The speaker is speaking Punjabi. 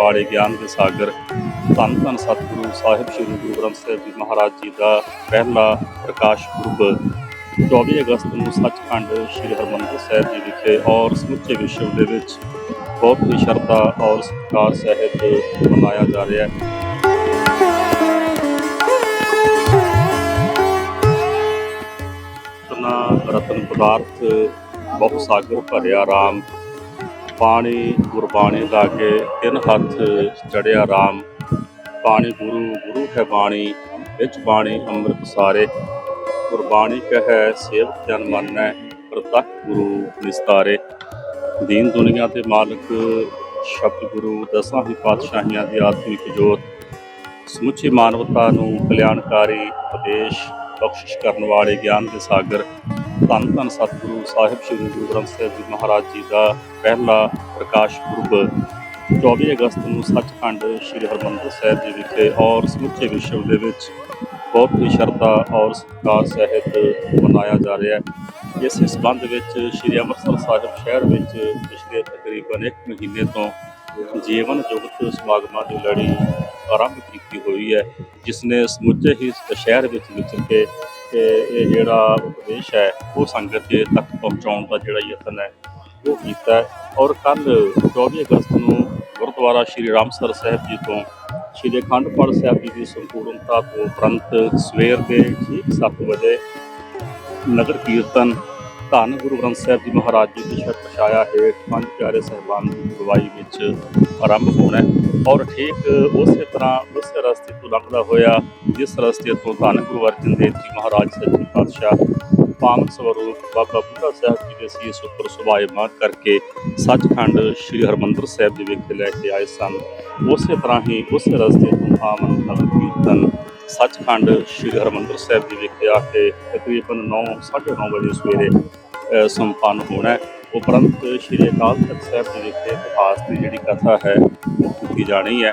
ਵਾਲੇ ਗਿਆਨ ਦੇ ਸਾਗਰ, ਧੰਨ ਧੰਨ ਸਤਿਗੁਰੂ ਸਾਹਿਬ ਸ੍ਰੀ ਗੁਰੂ ਗ੍ਰੰਥ ਸਾਹਿਬ ਜੀ ਮਹਾਰਾਜ ਜੀ ਦਾ ਪਹਿਲਾ ਪ੍ਰਕਾਸ਼ ਪੁਰਬ 24 ਅਗਸਤ ਨੂੰ ਸੱਚਖੰਡ ਸ੍ਰੀ ਹਰਿਮੰਦਰ ਸਾਹਿਬ ਜੀ ਵਿਖੇ ਔਰ ਸਮੁੱਚੇ ਵਿਸ਼ਵ ਦੇ ਵਿੱਚ ਬਹੁਤ ਹੀ ਸ਼ਰਧਾ ਔਰ ਸਤਿਕਾਰ ਸਹਿਤ ਮਨਾਇਆ ਜਾ ਰਿਹਾ ਹੈ। ਰਤਨ ਪਦਾਰਥ, ਬਹੁ ਸਾਗਰ, ਭਰਿਆ ਰਾਮ ਪਾਣੀ ਗੁਰਬਾਣੀ ਲਾਗੇ ਤਿੰਨ ਹੱਥ ਚੜਿਆ ਰਾਮ। ਪਾਣੀ ਗੁਰੂ ਗੁਰੂ ਹੈ ਬਾਣੀ, ਵਿੱਚ ਬਾਣੀ ਅੰਮ੍ਰਿਤ ਸਾਰੇ। ਗੁਰਬਾਣੀ ਕਹੈ, ਸੇਵਕ ਜਨ ਮੰਨੈ, ਪ੍ਰਤੱਖ ਗੁਰੂ ਨਿਸਤਾਰੇ। ਦੀਨ ਦੁਨੀਆ ਦੇ ਮਾਲਕ, ਸ਼ਬਦ ਗੁਰੂ, ਦਸਾਂ ਹੀ ਪਾਤਸ਼ਾਹੀਆਂ ਦੀ ਆਤਮਿਕ ਜੋਤ। ਸਮੁੱਚੀ ਮਾਨਵਤਾ ਨੂੰ ਕਲਿਆਣਕਾਰੀ ਉਪਦੇਸ਼ ਬਖਸ਼ਿਸ਼ ਕਰਨ ਵਾਲੇ ਗਿਆਨ ਦੇ ਸਾਗਰ। ਧੰਨ ਧੰਨ ਸਤਿਗੁਰੂ ਸਾਹਿਬ ਸ੍ਰੀ ਗੁਰੂ ਗ੍ਰੰਥ ਸਾਹਿਬ ਜੀ ਮਹਾਰਾਜ ਜੀ ਦਾ ਪਹਿਲਾ ਪ੍ਰਕਾਸ਼ ਪੁਰਬ 24 ਅਗਸਤ ਨੂੰ ਸੱਚਖੰਡ ਸ੍ਰੀ ਹਰਿਮੰਦਰ ਸਾਹਿਬ ਜੀ ਵਿਖੇ ਔਰ ਸਮੁੱਚੇ ਵਿਸ਼ਵ ਦੇ ਵਿੱਚ ਬਹੁਤ ਹੀ ਸ਼ਰਧਾ ਔਰ ਸਤਿਕਾਰ ਸਹਿਤ ਮਨਾਇਆ ਜਾ ਰਿਹਾ ਹੈ। ਇਸੇ ਸੰਬੰਧ ਵਿੱਚ ਸ੍ਰੀ ਅੰਮ੍ਰਿਤਸਰ ਸਾਹਿਬ ਸ਼ਹਿਰ ਵਿੱਚ ਪਿਛਲੇ ਤਕਰੀਬਨ 1 ਮਹੀਨੇ ਤੋਂ ਜੀਵਨ ਜੁਗਤ ਸਮਾਗਮਾਂ ਦੀ ਲੜੀ ਆਰੰਭ ਕੀਤੀ ਹੋਈ ਹੈ, ਜਿਸ ਨੇ ਸਮੁੱਚੇ ਹੀ ਸ਼ਹਿਰ ਵਿੱਚ ਵਿਚਰ ਕੇ ਕਿ ਇਹ ਜਿਹੜਾ ਉਪਦੇਸ਼ ਹੈ, ਉਹ ਸੰਗਤ ਦੇ ਤੱਕ ਪਹੁੰਚਾਉਣ ਦਾ ਜਿਹੜਾ ਯਤਨ ਹੈ, ਉਹ ਕੀਤਾ ਔਰ ਕੱਲ 24 ਅਗਸਤ ਨੂੰ ਗੁਰਦੁਆਰਾ ਸ਼੍ਰੀ ਰਾਮਸਰ ਸਾਹਿਬ ਜੀ ਤੋਂ ਸ਼੍ਰੀ ਅਖੰਡ ਪਾਠ ਸਾਹਿਬ ਜੀ ਦੀ ਸੰਪੂਰਨਤਾ ਤੋਂ ਉਪਰੰਤ ਸਵੇਰ ਦੇ ਠੀਕ 7 ਵਜੇ ਨਗਰ ਕੀਰਤਨ ਧੰਨ ਗੁਰੂ ਗ੍ਰੰਥ ਸਾਹਿਬ ਜੀ ਮਹਾਰਾਜ ਜੀ ਦੀ ਸ਼ਬਦ ਪਛਾਇਆ ਹੇਠ ਪੰਜ ਪਿਆਰੇ ਸਹਿਬਾਨ ਦੀ ਅਗਵਾਈ ਵਿੱਚ ਆਰੰਭ ਹੋਣਾ ਔਰ ਠੀਕ ਉਸੇ ਤਰ੍ਹਾਂ ਉਸੇ ਰਸਤੇ ਤੋਂ ਲੰਘਦਾ ਹੋਇਆ ਜਿਸ ਰਸਤੇ ਤੋਂ ਧੰਨ ਗੁਰੂ ਅਰਜਨ ਦੇਵ ਜੀ ਮਹਾਰਾਜ ਸੱਚੇ ਪਾਤਸ਼ਾਹ ਪਾਵਨ ਸਵਰੂਪ ਬਾਬਾ ਬੁੱਢਾ ਸਾਹਿਬ ਜੀ ਦੇ ਸੀਸ ਉੱਪਰ ਸੁਭਾਇਮਾਨ ਕਰਕੇ ਸੱਚਖੰਡ ਸ੍ਰੀ ਹਰਮੰਦਰ ਸਾਹਿਬ ਦੇ ਵਿਖੇ ਲੈ ਕੇ ਆਏ ਸਨ। ਉਸੇ ਤਰ੍ਹਾਂ ਹੀ ਉਸੇ ਰਸਤੇ ਤੋਂ ਪਾਵਨ ਨਗਰ ਕੀਰਤਨ ਸੱਚਖੰਡ ਸ੍ਰੀ ਹਰਮੰਦਰ ਸਾਹਿਬ ਜੀ ਵਿਖੇ ਆ ਕੇ ਤਕਰੀਬਨ 9:30 ਵਜੇ ਸਵੇਰੇ ਸੰਪੰਨ ਹੋਣਾ ਉਪਰੰਤ ਸ੍ਰੀ ਅਕਾਲ ਤਖਤ ਸਾਹਿਬ ਜੀ ਵਿਖੇ ਇਤਿਹਾਸ ਦੀ ਜਿਹੜੀ ਕਥਾ ਹੈ, ਉਹ ਕੀਤੀ ਜਾਣੀ ਹੈ।